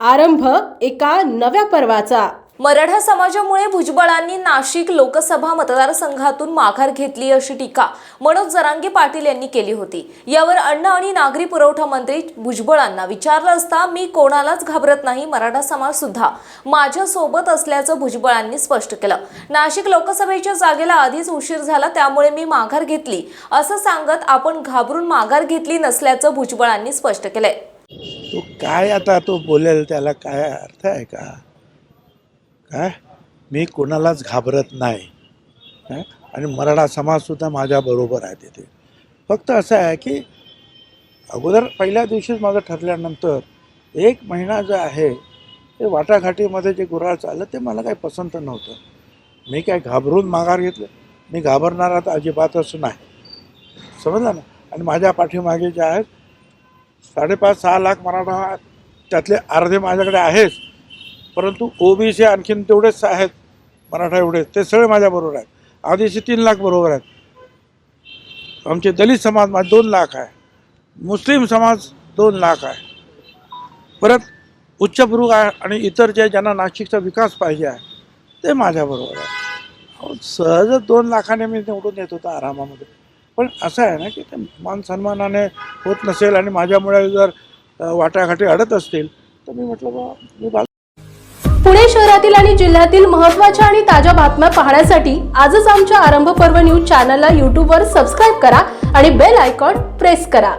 आरंभ एका नव्या पर्वाचा. मराठा समाजामुळे भुजबळांनी नाशिक लोकसभा मतदारसंघातून माघार घेतली अशी टीका मनोज जरांगे पाटील यांनी केली होती. यावर अन्न आणि नागरी पुरवठा मंत्री भुजबळांना विचारलं असता मी कोणालाच घाबरत नाही मराठा समाज सुद्धा माझ्या सोबत असल्याचं भुजबळांनी स्पष्ट केलं. नाशिक लोकसभेच्या जागेला आधीच उशीर झाला त्यामुळे मी माघार घेतली. असं सांगत आपण घाबरून माघार घेतली नसल्याचं भुजबळांनी स्पष्ट केलंय. तो काय आता तो बोलेल त्याला काय अर्थ आहे का? काय? मी कोणालाच घाबरत नाही. आणि मराठा समाजसुद्धा माझ्याबरोबर आहे तिथे. फक्त असं आहे की अगोदर पहिल्या दिवशीच माझं ठरल्यानंतर एक महिना जो आहे ते वाटाघाटीमध्ये जे गुराळ चाललं ते मला काही पसंत नव्हतं. मी काय घाबरून माघार घेतलं? मी घाबरणारा तर अजिबातच नाही. समजलं ना? आणि माझ्या पाठीमागे जे आहेत साडेपाच सहा लाख मराठा आहेत. त्यातले अर्धे माझ्याकडे आहेच परंतु ओबीसी आणखीन तेवढेच आहेत मराठा एवढेच. ते सगळे माझ्याबरोबर आहेत. आदिवासी तीन लाख बरोबर आहेत. आमचे दलित समाज माझे दोन लाख आहे. मुस्लिम समाज दोन लाख आहे. परत उच्चभ्रू आहे आणि इतर जे ज्यांना नाशिकचा विकास पाहिजे आहे ते माझ्याबरोबर आहे सहजच दोन लाखाने मी निवडून येत होतो आरामामध्ये. पण असं आहे ना की ते मान सन्मानाने होत नसेल आणि माझ्यामुळे जर वाटाघाटी अडत असतील तर मी म्हटलं बा मी पुणे शहरातील आणि जिल्ह्यातील महत्त्वाच्या आणि ताज्या बातम्या पाहण्यासाठी आजच आमच्या आरंभ पर्व न्यूज चॅनलला यूट्यूबवर सबस्क्राईब करा आणि बेल आयकॉन प्रेस करा.